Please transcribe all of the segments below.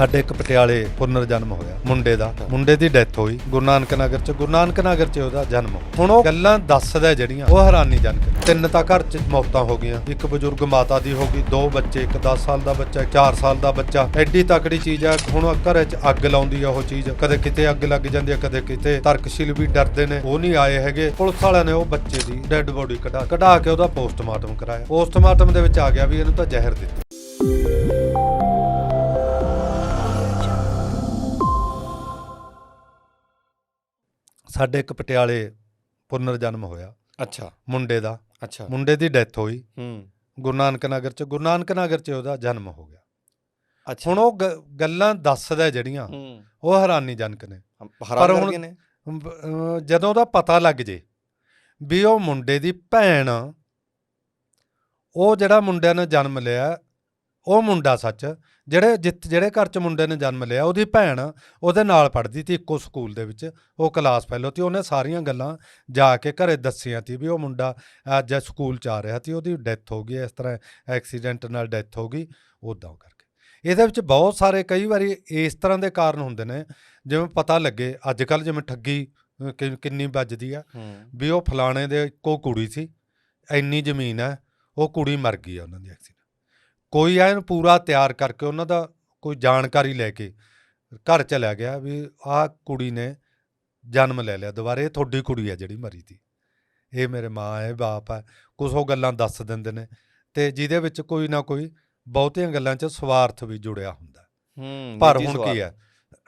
ਸਾਡੇ ਇੱਕ ਪਟਿਆਲੇ ਪੁਨਰ ਜਨਮ ਹੋਇਆ, ਮੁੰਡੇ ਦਾ। ਮੁੰਡੇ ਦੀ ਡੈਥ ਹੋਈ, ਗੁਰੂ ਨਾਨਕ ਨਗਰ ਚ, ਗੁਰੂ ਨਾਨਕ ਨਗਰ ਚ ਉਹਦਾ ਜਨਮ ਹੁਣ ਉਹ ਗੱਲਾਂ ਦੱਸਦਾ ਜਿਹੜੀਆਂ, ਉਹ ਹੈਰਾਨੀਜਨਕ ਤਿੰਨ ਤਾਂ ਘਰ ਚ ਮੌਤਾਂ ਹੋ ਗਈਆਂ। ਇੱਕ ਬਜ਼ੁਰਗ ਮਾਤਾ ਦੀ ਹੋ ਗਈ, ਦੋ ਬੱਚੇ, ਇੱਕ 10 ਸਾਲ ਦਾ ਬੱਚਾ 4 ਸਾਲ ਦਾ ਬੱਚਾ। ਐਡੀ ਤਕੜੀ ਚੀਜ਼ ਆ, ਹੁਣ ਘਰ ਚ ਅੱਗ ਲਾਉਂਦੀ ਆ ਉਹ ਚੀਜ਼। ਕਦੇ ਕਿਤੇ ਅੱਗ ਲੱਗ ਜਾਂਦੀ ਆ, ਕਦੇ ਕਿਤੇ ਤਰਕਸ਼ੀਲ ਵੀ ਡਰਦੇ ਨੇ। ਉਹ ਨਹੀਂ ਆਏ ਹੈਗੇ। ਪੁਲਿਸ ਵਾਲਿਆਂ ਨੇ ਉਹ ਬੱਚੇ ਦੀ ਡੈੱਡ ਬੋਡੀ ਕਢਾ ਕਢਾ ਕੇ ਉਹਦਾ ਪੋਸਟਮਾਰਟਮ ਕਰਾਇਆ। ਪੋਸਟਮਾਰਟਮ ਦੇ ਵਿੱਚ ਆ ਗਿਆ ਵੀ ਇਹਨੂੰ ਤਾਂ ਜ਼ਹਿਰ ਦਿੱਤਾ। ਸਾਡੇ ਇੱਕ ਪਟਿਆਲੇ ਪੁਨਰ ਜਨਮ ਹੋਇਆ। ਅੱਛਾ। ਮੁੰਡੇ ਦਾ। ਅੱਛਾ। ਮੁੰਡੇ ਦੀ ਡੈਥ ਹੋਈ। ਹੂੰ। ਗੁਰੂ ਨਾਨਕ ਨਗਰ ਚ ਗੁਰੂ ਨਾਨਕ ਨਗਰ ਚ ਉਹਦਾ ਜਨਮ ਹੋ ਗਿਆ। ਅੱਛਾ। ਹੁਣ ਉਹ ਗ- ਗੱਲਾਂ ਦੱਸਦਾ ਜਿਹੜੀਆਂ ਹੂੰ। ਉਹ ਹੈਰਾਨੀਜਨਕ ਨੇ। ਪਰ ਹੁਣ- ਨੇ। ਜਦੋਂ ਉਹਦਾ ਪਤਾ ਲੱਗ ਜੇ ਵੀ ਉਹ ਮੁੰਡੇ ਦੀ ਭੈਣ ਉਹ ਜਿਹੜਾ ਮੁੰਡਿਆਂ ਨੇ ਜਨਮ ਲਿਆ ਉਹ ਮੁੰਡਾ ਸੱਚ ਜਿਹੜੇ ਜਿੱਤ ਜਿਹੜੇ ਘਰ ਚ ਮੁੰਡੇ ਨੇ ਜਨਮ ਲਿਆ ਉਹਦੀ ਭੈਣ ਉਹਦੇ ਨਾਲ ਪੜ੍ਹਦੀ ਸੀ ਇੱਕੋ ਸਕੂਲ ਦੇ ਵਿੱਚ ਉਹ ਕਲਾਸ ਫੈਲੋ ਤੇ ਉਹਨੇ ਸਾਰੀਆਂ ਗੱਲਾਂ ਜਾ ਕੇ ਘਰੇ ਦੱਸੀਆਂ ਸੀ ਵੀ ਉਹ ਮੁੰਡਾ ਅੱਜ ਸਕੂਲ ਚ ਆ ਰਿਹਾ ਸੀ ਉਹਦੀ ਡੈਥ ਹੋ ਗਈ ਇਸ ਤਰ੍ਹਾਂ ਐਕਸੀਡੈਂਟ ਨਾਲ ਡੈਥ ਹੋ ਗਈ ਉਦਾਂ ਕਰਕੇ। ਇਹਦੇ ਵਿੱਚ ਬਹੁਤ ਸਾਰੇ ਕਈ ਵਾਰੀ ਇਸ ਤਰ੍ਹਾਂ ਦੇ ਕਾਰਨ ਹੁੰਦੇ ਨੇ ਜਿਵੇਂ ਪਤਾ ਲੱਗੇ ਅੱਜ ਕੱਲ ਜਿਵੇਂ ਠੱਗੀ ਕਿੰਨੀ ਵੱਜਦੀ ਆ ਵੀ ਉਹ ਫਲਾਣੇ ਦੇ ਇੱਕੋ ਕੁੜੀ ਸੀ ਇੰਨੀ ਜ਼ਮੀਨ ਹੈ ਉਹ ਕੁੜੀ ਮਰ ਗਈ ਆ ਉਹਨਾਂ ਦੀ ਐਕਸੀਡੈਂਟ ਕੋਈ ਐਨ ਪੂਰਾ ਤਿਆਰ ਕਰਕੇ ਉਹਨਾਂ ਦਾ ਕੋਈ ਜਾਣਕਾਰੀ ਲੈ ਕੇ ਘਰ ਚਲਿਆ ਗਿਆ ਵੀ ਆਹ ਕੁੜੀ ਨੇ ਜਨਮ ਲੈ ਲਿਆ ਦੁਬਾਰੇ ਇਹ ਤੁਹਾਡੀ ਕੁੜੀ ਹੈ ਜਿਹੜੀ ਮਰੀ ਤੀ ਇਹ ਮੇਰੇ ਮਾਂ ਹੈ ਬਾਪ ਹੈ ਕੁਝ ਉਹ ਗੱਲਾਂ ਦੱਸ ਦਿੰਦੇ ਨੇ ਤੇ ਜਿਹਦੇ ਵਿੱਚ ਕੋਈ ਨਾ ਕੋਈ ਬਹੁਤੀਆਂ ਗੱਲਾਂ 'ਚ ਸਵਾਰਥ ਵੀ ਜੁੜਿਆ ਹੁੰਦਾ। ਹੂੰ ਪਰ ਹੁਣ। ਕੀ ਹੈ?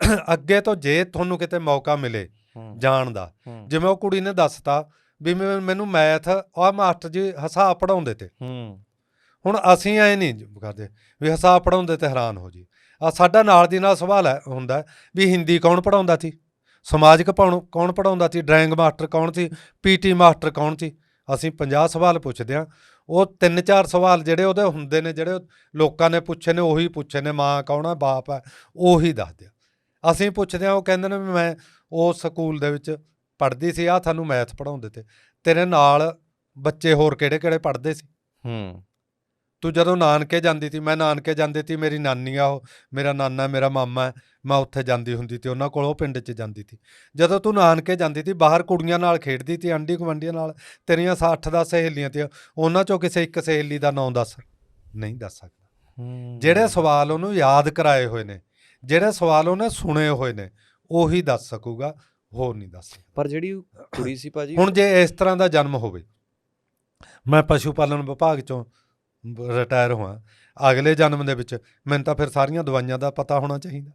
ਅੱਗੇ ਤੋਂ ਜੇ ਤੁਹਾਨੂੰ ਕਿਤੇ ਮੌਕਾ ਮਿਲੇ ਜਾਣ ਦਾ ਜਿਵੇਂ ਉਹ ਕੁੜੀ ਨੇ ਦੱਸਤਾ ਵੀ ਮੈਨੂੰ ਮੈਥ ਆ ਮਾਸਟਰ ਜੀ ਹਿਸਾਬ ਪੜਾਉਂਦੇ ਤੇ ਹੂੰ। ਹੁਣ ਅਸੀਂ ਐ ਨਹੀਂ ਕਰਦੇ ਵੀ ਹਿਸਾਬ ਪੜਾਉਂਦੇ ਤੇ ਹੈਰਾਨ ਹੋ ਜੀ ਆ ਸਾਡਾ ਨਾਲ ਦੀ ਨਾਲ ਸਵਾਲ ਹੈ, ਹੁੰਦਾ ਵੀ ਹਿੰਦੀ ਕੌਣ ਪੜਾਉਂਦਾ ਸੀ? ਸਮਾਜਿਕ ਪਾਉਣ ਕੌਣ ਪੜਾਉਂਦਾ ਸੀ? ਡਰਾਇੰਗ ਮਾਸਟਰ ਕੌਣ ਸੀ? ਪੀਟੀ ਮਾਸਟਰ ਕੌਣ ਸੀ? ਅਸੀਂ 50 ਸਵਾਲ ਪੁੱਛਦੇ ਆ ਉਹ ਤਿੰਨ ਚਾਰ ਸਵਾਲ ਜਿਹੜੇ ਉਹਦੇ ਹੁੰਦੇ ਨੇ, ਜਿਹੜੇ ਲੋਕਾਂ ਨੇ ਪੁੱਛੇ ਨੇ, ਉਹੀ ਪੁੱਛੇ ਨੇ, ਮਾਂ ਕੌਣ ਹੈ, ਬਾਪ ਹੈ, ਉਹੀ ਦੱਸਦੇ ਆ। ਅਸੀਂ ਪੁੱਛਦੇ ਆ ਉਹ ਕਹਿੰਦੇ ਨੇ ਵੀ ਮੈਂ ਉਹ ਸਕੂਲ ਦੇ ਵਿੱਚ ਪੜ੍ਹਦੀ ਸੀ ਆ ਤੁਹਾਨੂੰ ਮੈਥ ਪੜਾਉਂਦੇ ਤੇ। ਤੇਰੇ ਨਾਲ ਬੱਚੇ ਹੋਰ ਕਿਹੜੇ ਕਿਹੜੇ ਪੜ੍ਹਦੇ ਸੀ? ਹੂੰ। ਤੂੰ ਜਦੋਂ ਨਾਨਕੇ ਜਾਂਦੀ ਸੀ ਮੈਂ ਨਾਨਕੇ ਜਾਂਦੀ ਸੀ ਮੇਰੀ ਨਾਨੀ ਆ ਉਹ ਮੇਰਾ ਨਾਨਾ ਮੇਰਾ ਮਾਮਾ ਮੈਂ ਉੱਥੇ ਜਾਂਦੀ ਹੁੰਦੀ ਸੀ ਉਹਨਾਂ ਕੋਲ ਉਹ ਪਿੰਡ 'ਚ ਜਾਂਦੀ ਸੀ ਜਦੋਂ ਤੂੰ ਨਾਨਕੇ ਜਾਂਦੀ ਸੀ ਬਾਹਰ ਕੁੜੀਆਂ ਨਾਲ ਖੇਡਦੀ ਸੀ ਆਂਢੀ ਗੁਆਂਢੀਆਂ ਨਾਲ ਤੇਰੀਆਂ 60 ਦਾ ਸਹੇਲੀਆਂ ਤੇ ਉਹਨਾਂ 'ਚੋਂ ਕਿਸੇ ਇੱਕ ਸਹੇਲੀ ਦਾ ਨਾਂ ਦੱਸ ਨਹੀਂ ਦੱਸ ਸਕਦਾ। ਜਿਹੜੇ ਸਵਾਲ ਉਹਨੂੰ ਯਾਦ ਕਰਾਏ ਹੋਏ ਨੇ ਜਿਹੜੇ ਸਵਾਲ ਉਹਨੇ ਸੁਣੇ ਹੋਏ ਨੇ ਉਹੀ ਦੱਸ ਸਕੂਗਾ ਹੋਰ ਨਹੀਂ ਦੱਸ ਪਰ ਜਿਹੜੀ ਕੁੜੀ ਸੀ ਭਾਜੀ ਹੁਣ ਜੇ ਇਸ ਤਰ੍ਹਾਂ ਦਾ ਜਨਮ ਹੋਵੇ ਮੈਂ ਪਸ਼ੂ ਪਾਲਣ ਵਿਭਾਗ ਚੋਂ ਰਿਟਾਇਰ ਹੋਇਆ ਅਗਲੇ ਜਨਮ ਦੇ ਵਿੱਚ ਮੈਨੂੰ ਤਾਂ ਫਿਰ ਸਾਰੀਆਂ ਦਵਾਈਆਂ ਦਾ ਪਤਾ ਹੋਣਾ ਚਾਹੀਦਾ।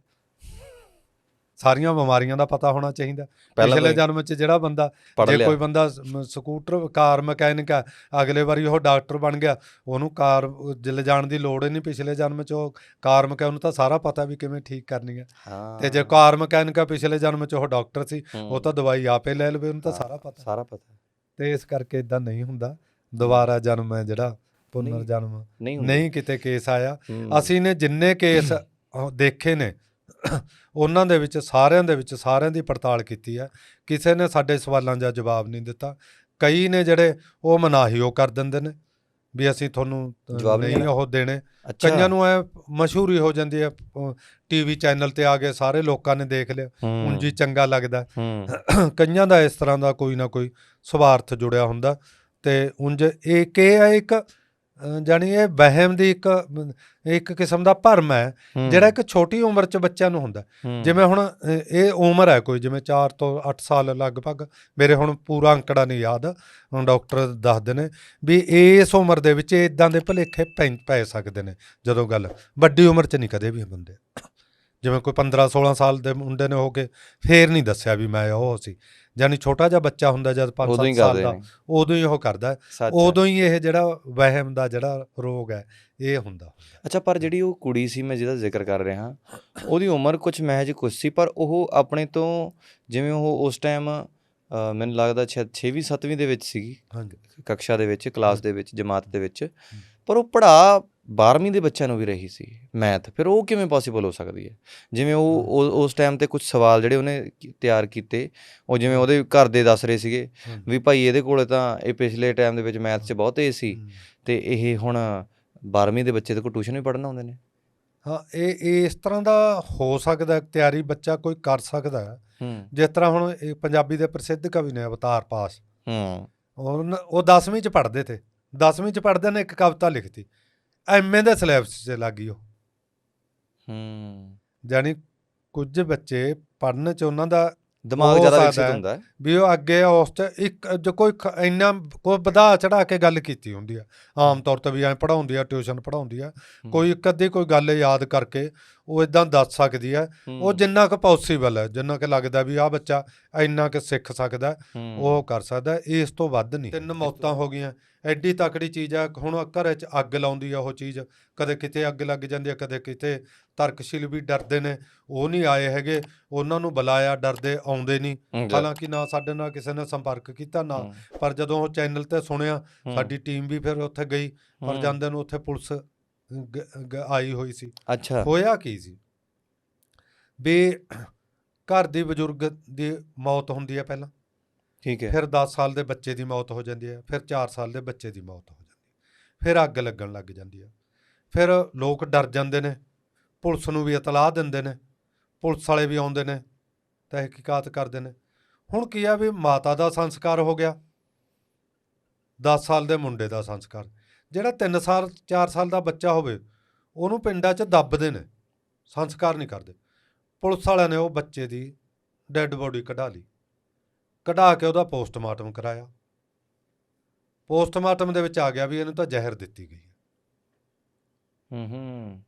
ਸਾਰੀਆਂ ਬਿਮਾਰੀਆਂ ਦਾ ਪਤਾ ਹੋਣਾ ਚਾਹੀਦਾ। ਪਿਛਲੇ ਜਨਮ 'ਚ ਜਿਹੜਾ ਬੰਦਾ ਜੇ ਕੋਈ ਬੰਦਾ ਸਕੂਟਰ ਕਾਰ ਮਕੈਨਿਕ ਆ ਅਗਲੇ ਵਾਰੀ ਉਹ ਡਾਕਟਰ ਬਣ ਗਿਆ ਉਹਨੂੰ ਕਾਰ ਜਿਲ ਜਾਣ ਦੀ ਲੋੜ ਹੀ ਨਹੀਂ ਪਿਛਲੇ ਜਨਮ 'ਚ ਉਹ ਕਾਰ ਮਕੈਨਿਕ ਉਹਨੂੰ ਤਾਂ ਸਾਰਾ ਪਤਾ ਵੀ ਕਿਵੇਂ ਠੀਕ ਕਰਨੀ ਹੈ ਹਾਂ ਤੇ ਜੇ ਕਾਰ ਮਕੈਨਿਕ ਆ ਪਿਛਲੇ ਜਨਮ 'ਚ ਉਹ ਡਾਕਟਰ ਸੀ ਹੂੰ, ਉਹ ਤਾਂ ਦਵਾਈ ਆਪੇ ਲੈ ਲਵੇ ਉਹਨੂੰ ਤਾਂ ਸਾਰਾ ਪਤਾ। ਸਾਰਾ ਪਤਾ। ਤੇ ਇਸ ਕਰਕੇ ਇਦਾਂ ਨਹੀਂ ਹੁੰਦਾ। ਦੁਬਾਰਾ ਜਨਮ ਹੈ ਜਿਹੜਾ ਪੁਨਰ ਜਨਮ। ਨਹੀਂ ਕਿਤੇ ਕੇਸ ਆਇਆ। ਅਸੀਂ ਨੇ ਜਿੰਨੇ ਕੇਸ ਦੇਖੇ ਨੇ ਉਹਨਾਂ ਦੇ ਵਿੱਚ ਸਾਰਿਆਂ ਦੇ ਵਿੱਚ ਸਾਰਿਆਂ ਦੀ ਪੜਤਾਲ ਕੀਤੀ ਹੈ। ਕਿਸੇ ਨੇ ਸਾਡੇ ਸਵਾਲਾਂ ਦਾ ਜਵਾਬ ਨਹੀਂ ਦਿੱਤਾ। ਕਈ ਨੇ ਜਿਹੜੇ ਉਹ ਮਨਾਹੀ ਉਹ ਕਰ ਦਿੰਦੇ ਨੇ ਵੀ ਅਸੀਂ ਤੁਹਾਨੂੰ ਜਵਾਬ ਨਹੀਂ। ਉਹ ਦੇਣੇ। ਕਈਆਂ ਨੂੰ ਐ ਮਸ਼ਹੂਰੀ ਹੋ ਜਾਂਦੀ ਹੈ ਟੀਵੀ ਚੈਨਲ ਤੇ ਆ ਗਏ ਸਾਰੇ ਲੋਕਾਂ ਨੇ ਦੇਖ ਲਿਆ। ਹੂੰ, ਉਂਝ ਹੀ ਚੰਗਾ ਲੱਗਦਾ। ਕਈਆਂ ਦਾ ਇਸ ਤਰ੍ਹਾਂ ਦਾ ਕੋਈ ਨਾ ਕੋਈ ਸਵਾਰਥ ਜੁੜਿਆ ਹੁੰਦਾ। ਤੇ ਉਂਝ ਇਹ ਕਿ ਹੈ ਇੱਕ ਜਾਣੀ ਇਹ ਵਹਿਮ ਦੀ ਇੱਕ ਇੱਕ ਕਿਸਮ ਦਾ ਭਰਮ ਹੈ ਜਿਹੜਾ ਇੱਕ ਛੋਟੀ ਉਮਰ 'ਚ ਬੱਚਿਆਂ ਨੂੰ ਹੁੰਦਾ। ਜਿਵੇਂ ਹੁਣ ਇਹ ਉਮਰ ਹੈ ਕੋਈ ਜਿਵੇਂ 4 ਤੋਂ 8 ਸਾਲ ਲਗਭਗ ਮੇਰੇ ਹੁਣ ਪੂਰਾ ਅੰਕੜਾ ਨਹੀਂ ਯਾਦ ਹੁਣ ਡਾਕਟਰ ਦੱਸਦੇ ਨੇ ਵੀ ਇਸ ਉਮਰ ਦੇ ਵਿੱਚ ਇਦਾਂ ਦੇ ਭੁਲੇਖੇ ਪੈ ਪੈ ਸਕਦੇ ਨੇ ਜਦੋਂ ਗੱਲ ਵੱਡੀ ਉਮਰ 'ਚ ਨਹੀਂ ਕਦੇ ਵੀ ਹੁੰਦੇ। ਜਿਵੇਂ ਕੋਈ 15 16 ਸਾਲ ਦੇ ਮੁੰਡੇ ਨੇ ਹੋ ਕੇ ਫੇਰ ਨਹੀਂ ਦੱਸਿਆ ਵੀ ਮੈਂ ਉਹ ਸੀ। ਯਾਨੀ ਛੋਟਾ ਜਿਹਾ ਬੱਚਾ ਹੁੰਦਾ ਜਦ 5 ਉਦੋਂ ਹੀ 7 ਸਾਲ ਦਾ ਉਦੋਂ ਹੀ ਉਹ ਕਰਦਾ। ਉਦੋਂ ਹੀ ਇਹ ਜਿਹੜਾ ਵਹਿਮ ਦਾ ਜਿਹੜਾ ਰੋਗ ਹੈ ਇਹ ਹੁੰਦਾ ਅੱਛਾ ਪਰ ਜਿਹੜੀ ਉਹ ਕੁੜੀ ਸੀ ਮੈਂ ਜਿਹਦਾ ਜ਼ਿਕਰ ਕਰ ਰਿਹਾ ਉਹਦੀ ਉਮਰ ਕੁਝ ਮਹਿਜ ਕੁਝ ਸੀ ਪਰ ਉਹ ਆਪਣੇ ਤੋਂ ਜਿਵੇਂ ਉਹ ਉਸ ਟਾਈਮ ਮੈਨੂੰ ਲੱਗਦਾ ਸ਼ਾਇਦ 6ਵੀਂ 7ਵੀਂ ਦੇ ਵਿੱਚ ਸੀਗੀ। ਹਾਂਜੀ। ਕਕਸ਼ਾ ਦੇ ਵਿੱਚ ਕਲਾਸ ਦੇ ਵਿੱਚ ਜਮਾਤ ਦੇ ਵਿੱਚ। ਪਰ ਉਹ ਪੜਾ 12ਵੀਂ ਦੇ ਬੱਚਿਆਂ ਨੂੰ ਵੀ ਰਹੀ ਸੀ ਮੈਥ ਫਿਰ ਉਹ ਕਿਵੇਂ ਪੋਸੀਬਲ ਹੋ ਸਕਦੀ ਹੈ? ਜਿਵੇਂ ਉਹ ਉਸ ਟਾਈਮ ਤੇ ਕੁਝ ਸਵਾਲ ਜਿਹੜੇ ਉਹਨੇ ਤਿਆਰ ਕੀਤੇ ਉਹ ਜਿਵੇਂ ਉਹਦੇ ਘਰ ਦੇ ਦੱਸ ਰਹੇ ਸੀਗੇ ਵੀ ਭਾਈ ਇਹਦੇ ਕੋਲੇ ਤਾਂ ਇਹ ਪਿਛਲੇ ਟਾਈਮ ਦੇ ਵਿੱਚ ਮੈਥ 'ਚ ਬਹੁਤ ਤੇਜ਼ ਸੀ ਤੇ ਇਹ ਹੁਣ 12ਵੀਂ ਦੇ ਬੱਚੇ ਤੇ ਕੋ ਟਿਊਸ਼ਨ ਵੀ ਪੜ੍ਹਨ ਆਉਂਦੇ ਨੇ? ਹਾਂ ਇਹ ਇਸ ਤਰ੍ਹਾਂ ਦਾ ਹੋ ਸਕਦਾ ਤਿਆਰੀ ਬੱਚਾ ਕੋਈ ਕਰ ਸਕਦਾ ਹੈ। ਜਿਸ ਤਰ੍ਹਾਂ ਹੁਣ ਇਹ ਪੰਜਾਬੀ ਦੇ ਪ੍ਰਸਿੱਧ ਕਵੀ ਨੇ ਅਵਤਾਰ ਪਾਸ। ਹੂੰ ਉਹ ਉਹ 10ਵੀਂ ਚ ਪੜ੍ਹਦੇ ਤੇ 10ਵੀਂ ਚ ਪੜ੍ਹਦੇ ਨੇ ਇੱਕ ਕਵਿਤਾ ਲਿਖਤੀ। ਐਮਏ ਦੇ ਸਿਲੇਬਸ 'ਚ ਲੱਗੀ ਉਹ ਹੂੰ ਯਾਨੀ ਕੁਝ ਬੱਚੇ ਪੜ੍ਹਨ ਚ ਉਹਨਾਂ ਦਾ ਦਿਮਾਗ ਹੋ ਜ਼ਿਆਦਾ ਸਕਦਾ ਵਿਕਸਿਤ ਹੈ। ਹੁੰਦਾ ਹੈ ਵੀ ਉਹ ਅੱਗੇ ਉਸ ਚ ਇੱਕ ਜੋ ਕੋਈ ਖ- ਇੰਨਾ ਕੋਈ ਵਧਾ ਚੜਾ ਕੇ ਗੱਲ ਕੀਤੀ ਹੁੰਦੀ ਆ ਆਮ ਤੌਰ ਤੇ ਵੀ ਐ ਪੜਾਉਂਦੀ ਆ ਟਿਊਸ਼ਨ ਪੜਾਉਂਦੀ ਆ। ਕੋਈ ਇੱਕ ਅੱਧੀ ਕੋਈ ਗੱਲ ਯਾਦ ਕਰਕੇ ਉਹ ਇਦਾਂ ਦੱਸ ਸਕਦੀ ਆ ਉਹ ਹੂੰ, ਜਿੰਨਾ ਕੁ ਪੋਸੀਬਲ ਹੈ ਜਿੰਨਾ ਕੁ ਲੱਗਦਾ ਵੀ ਆ ਬੱਚਾ ਇੰਨਾ ਕੁ ਸਿੱਖ ਸਕਦਾ ਹੈ, ਹੂੰ, ਉਹ ਕਰ ਸਕਦਾ ਹੈ, ਇਸ ਤੋਂ ਵੱਧ ਨਹੀਂ। ਤਿੰਨ ਮੌਤਾਂ ਹੋ ਗਈਆਂ। ਐਡੀ ਤਕੜੀ ਚੀਜ਼ ਆ ਹੁਣ ਘਰ 'ਚ ਅੱਗ ਲਾਉਂਦੀ ਆ ਉਹ ਚੀਜ਼। ਕਦੇ ਕਿਤੇ ਅੱਗ ਲੱਗ ਜਾਂਦੀ ਆ ਕਦੇ ਕਿਤੇ ਤਰਕਸ਼ੀਲ ਵੀ ਡਰਦੇ ਨੇ। ਉਹ ਨਹੀਂ ਆਏ ਹੈਗੇ ਉਹਨਾਂ ਨੂੰ ਬੁਲਾਇਆ ਡਰਦੇ ਆਉਂਦੇ ਨਹੀਂ। ਹੂੰ, ਹਾਲਾਂਕਿ ਨਾ ਸਾਡੇ ਨਾਲ ਕਿਸੇ ਨੇ ਸੰਪਰਕ ਕੀਤਾ ਨਾ ਹੂੰ, ਪਰ ਜਦੋਂ ਉਹ ਚੈਨਲ ਤੇ ਸੁਣਿਆ ਹੂੰ, ਸਾਡੀ ਟੀਮ ਵੀ ਫਿਰ ਉੱਥੇ ਗਈ। ਪਰ ਹੂੰ, ਜਾਂਦੇ ਨੂੰ ਉੱਥੇ ਪੁਲਿਸ ਆਈ ਹੋਈ ਸੀ। ਅੱਛਾ। ਹੋਇਆ ਕੀ ਸੀ? ਵੀ ਘਰ ਦੀ ਬਜ਼ੁਰਗ ਦੀ ਮੌਤ ਹੁੰਦੀ ਹੈ ਪਹਿਲਾਂ। ਠੀਕ ਹੈ। ਫਿਰ 10 ਸਾਲ ਦੇ ਬੱਚੇ ਦੀ ਮੌਤ ਹੋ ਜਾਂਦੀ ਹੈ ਫਿਰ 4 ਸਾਲ ਦੇ ਬੱਚੇ ਦੀ ਮੌਤ ਹੋ ਜਾਂਦੀ ਹੈ ਫਿਰ ਅੱਗ ਲੱਗਣ ਲੱਗ ਜਾਂਦੀ ਹੈ ਫਿਰ ਲੋਕ ਡਰ ਜਾਂਦੇ ਨੇ ਪੁਲਿਸ ਨੂੰ ਵੀ ਇਤਲਾਹ ਦਿੰਦੇ ਨੇ ਪੁਲਿਸ ਵਾਲੇ ਵੀ ਆਉਂਦੇ ਨੇ ਤਹਿਕੀਕਾਤ ਕਰਦੇ ਨੇ। ਹੁਣ ਕੀ ਆ ਵੀ ਮਾਤਾ ਦਾ ਸੰਸਕਾਰ ਹੋ ਗਿਆ। 10 ਸਾਲ ਦੇ ਮੁੰਡੇ ਦਾ ਸੰਸਕਾਰ। ਜਿਹੜਾ 3 ਸਾਲ 4 ਸਾਲ ਦਾ ਬੱਚਾ ਹੋਵੇ, ਉਹਨੂੰ ਪਿੰਡਾਂ 'ਚ ਦੱਬਦੇ ਨੇ, ਸੰਸਕਾਰ ਨਹੀਂ ਕਰਦੇ। ਪੁਲਿਸ ਵਾਲਿਆਂ ਨੇ ਉਹ ਬੱਚੇ ਦੀ ਡੈੱਡ ਬੋਡੀ ਕਢਾ ਲਈ। ਕਢਾ ਕੇ ਉਹਦਾ ਪੋਸਟਮਾਰਟਮ ਕਰਾਇਆ। ਪੋਸਟਮਾਰਟਮ ਦੇ ਵਿੱਚ ਆ ਗਿਆ ਵੀ ਇਹਨੂੰ ਤਾਂ ਜ਼ਹਿਰ ਦਿੱਤੀ ਗਈ ਹੈ। ਹੂੰ ਹੂੰ।